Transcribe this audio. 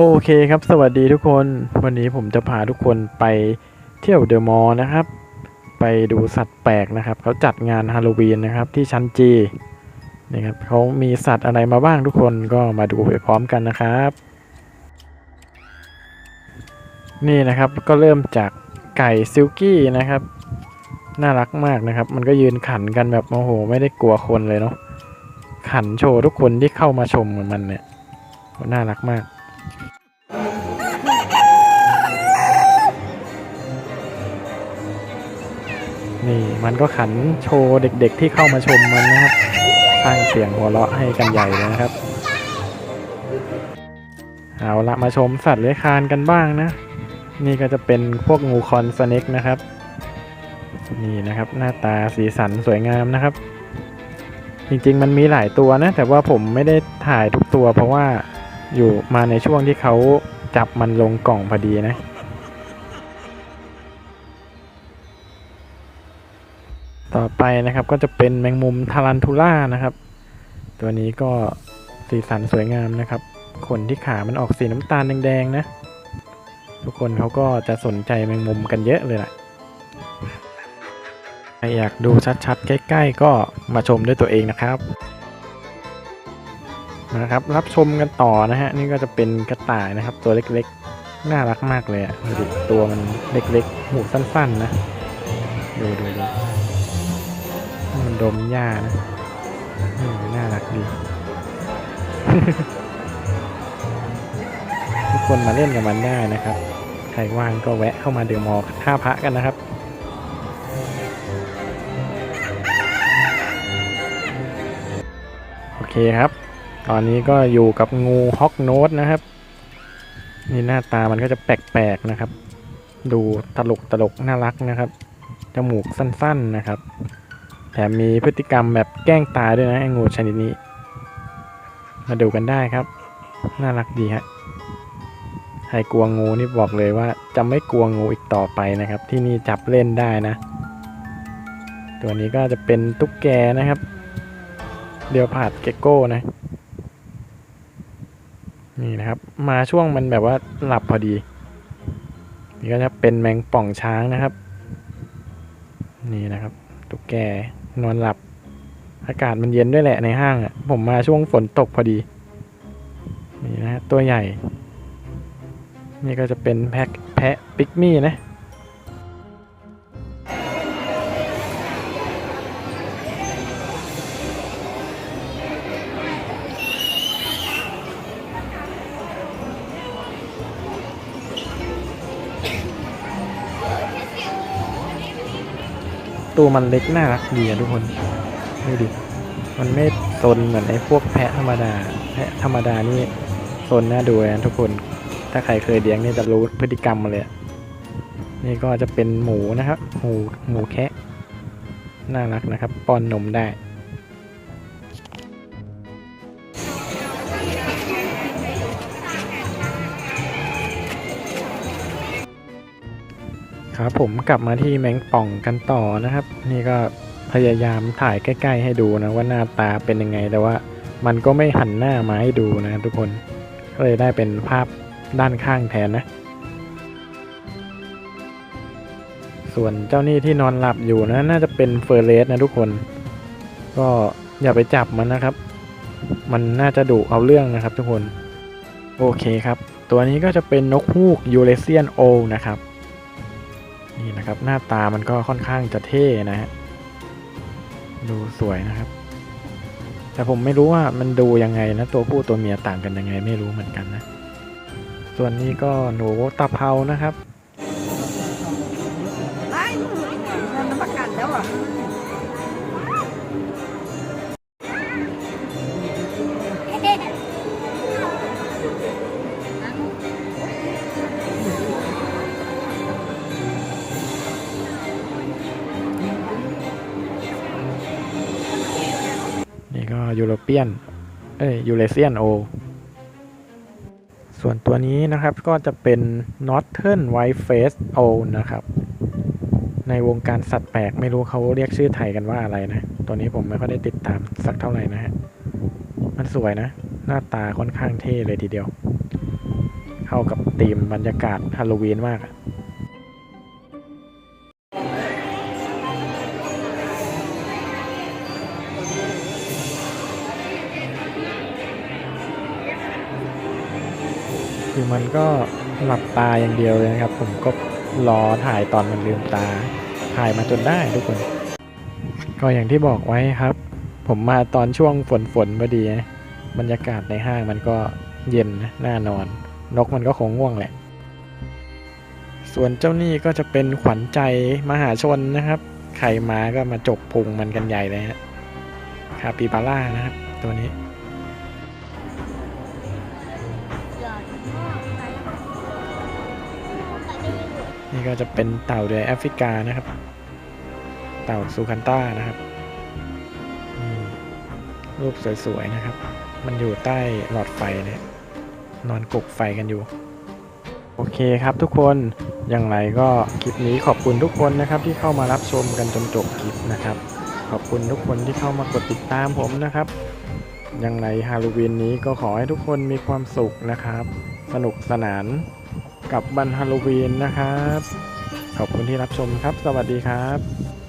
โอเคครับ สวัสดีทุกคน วันนี้ผมจะพาทุกคนไปเที่ยวเดอะมอลล์นะครับ ไปดูสัตว์แปลกนะครับ เขาจัดงานฮาโลวีนนะครับที่ชั้นจีนี่ครับเขามีสัตว์อะไรมาบ้างทุกคนก็มาดูไปพร้อมกันนะครับ นี่นะครับก็เริ่มจากไก่ซิลกี้นะครับ น่ารักมากนะครับ มันก็ยืนขันกันแบบโอ้โห ไม่ได้กลัวคนเลยเนาะขันโชว์ทุกคนที่เข้ามาชมเหมือนมันเนี่ยน่ารักมาก นี่มันก็ขันโชว์เด็กๆที่เข้ามาชมมันนะครับสร้างเสียงหัวเราะให้กันใหญ่เลยนะครับ เอาละมาชมสัตว์เลื้อยคลานกันบ้างนะ นี่ก็จะเป็นพวกงูคอนสเน็กนะครับ นี่นะครับหน้าตาสีสันสวยงามนะครับ จริงๆมันมีหลายตัวนะ แต่ว่าผมไม่ได้ถ่ายทุกตัว เพราะว่าอยู่มาในช่วงที่เขาจับมันลงกล่องพอดีนะ ต่อไปนะครับก็จะเป็นแมงมุมทารันทูล่านะครับ ตัวนี้ก็สีสันสวยงามนะครับขนที่ขามันออกสีน้ำตาลแดงๆนะ ทุกคนเขาก็จะสนใจแมงมุมกันเยอะเลยแหละใครอยากดูชัดๆ ใกล้ๆ ก็มาชมด้วยตัวเองนะครับนะครับ รับชมกันต่อนะฮะ นี่ก็จะเป็นกระต่ายนะครับ ตัวเล็กๆ น่ารักมากเลยอะดูดิตัวมันเล็กๆหูสั้นๆนะ ดูดูดู ดมหญ้านะน่ารักดี ทุกคนมาเล่นกับมันได้นะครับ ใครว่างก็แวะเข้ามาเดือมอท่าพระกันนะครับโอเคครับ ตอนนี้ก็อยู่กับงูฮอกโนสนะครับ นี่หน้าตามันก็จะแปลกๆนะครับ ดูตลกตลกน่ารักนะครับ จมูกสั้นๆนะครับ แถมมีพฤติกรรมแบบแกล้งตายด้วยนะไอ้งูชนิดนี้ มาดูกันได้ครับ น่ารักดีฮะใครกลัวงูนี่บอกเลยว่าจะไม่กลัวงูอีกต่อไปนะครับ ที่นี่จับเล่นได้นะ ตัวนี้ก็จะเป็นตุ๊กแกนะครับ เดียวผาดเกกโก้นะ นี่นะครับ มาช่วงมันแบบว่าหลับพอดี นี่ก็จะเป็นแมงป่องช้างนะครับ นี่นะครับ ตุ๊กแก นอนหลับ อากาศมันเย็นด้วยแหละในห้างอะ่ะ ผมมาช่วงฝนตกพอดี นี่นะฮะตัวใหญ่ นี่ก็จะเป็นแพะแพะปิกมี่นะ ตัวมันเล็กน่ารักดีอะทุกคนดูดิมันไม่ซนเหมือนไอ้พวกแพะธรรมดา แพะธรรมดานี่ซนน่าดูนะทุกคน ถ้าใครเคยเลี้ยงนี่จะรู้พฤติกรรมมาเลย นี่ก็จะเป็นหมูนะครับ หมูหมูแคะ น่ารักนะครับ ป้อนนมได้ ครับผมกลับมาที่แมงป่องกันต่อนะครับ นี่ก็พยายามถ่ายใกล้ ๆ ให้ดูนะว่าหน้าตาเป็นยังไงแต่ว่ามันก็ไม่หันหน้ามาให้ดูนะทุกคนก็เลยได้เป็นภาพด้านข้างแทนนะ ส่วนเจ้านี่ที่นอนหลับอยู่นะน่าจะเป็นเฟอร์เรสนะทุกคน ก็อย่าไปจับมันนะครับ มันน่าจะดุเอาเรื่องนะครับทุกคน โอเคครับ ตัวนี้ก็จะเป็นนกฮูกยูเรเซียนโอนะครับ นี่นะครับหน้าตามันก็ค่อนข้างจะเท่นะฮะดูสวยนะครับ แต่ผมไม่รู้ว่ามันดูยังไงนะ ตัวผู้ตัวเมียต่างกันยังไงไม่รู้เหมือนกันนะ ส่วนนี้ก็หนูตะเภานะครับ ยูโรเปียนเอ้ยยูเรเซียนโอส่วนตัวนี้นะครับก็จะเป็น Northern White Face O นะครับ ในวงการสัตว์แปลกไม่รู้เขาเรียกชื่อไทยกันว่าอะไรนะ ตัวนี้ผมไม่ค่อยได้ติดตามสักเท่าไหร่นะฮะ มันสวยนะ หน้าตาค่อนข้างเท่เลยทีเดียว เข้ากับธีมบรรยากาศฮาโลวีนมากอะ คือมันก็หลับตาอย่างเดียวเลยนะครับ ผมก็รอถ่ายตอนมันลืมตา ถ่ายมาจนได้ทุกคน ก็อย่างที่บอกไว้ครับ ผมมาตอนช่วงฝนฝนพอดีนะบรรยากาศในห้างมันก็เย็นนะน่านอน นกมันก็คงง่วงแหละ ส่วนเจ้านี่ก็จะเป็นขวัญใจมหาชนนะครับ ใครมาก็มาจกพุงมันกันใหญ่เลยฮะคาปิบาร่านะครับ ตัวนี้ นี่ก็จะเป็นเต่าเดือยแอฟริกานะครับ เต่าซูคันต้านะครับรูปสวยๆนะครับ มันอยู่ใต้หลอดไฟเนี่ยนอนกกไฟกันอยู่ โอเคครับทุกคนอย่างไรก็คลิปนี้ขอบคุณทุกคนนะครับ ที่เข้ามารับชมกันจนจบคลิปนะครับ ขอบคุณทุกคนที่เข้ามากดติดตามผมนะครับอย่างไรฮาโลวีนนี้ก็ขอให้ทุกคนมีความสุขนะครับ สนุกสนาน กับบันฮาโลวีนนะครับ ขอบคุณที่รับชมครับ สวัสดีครับ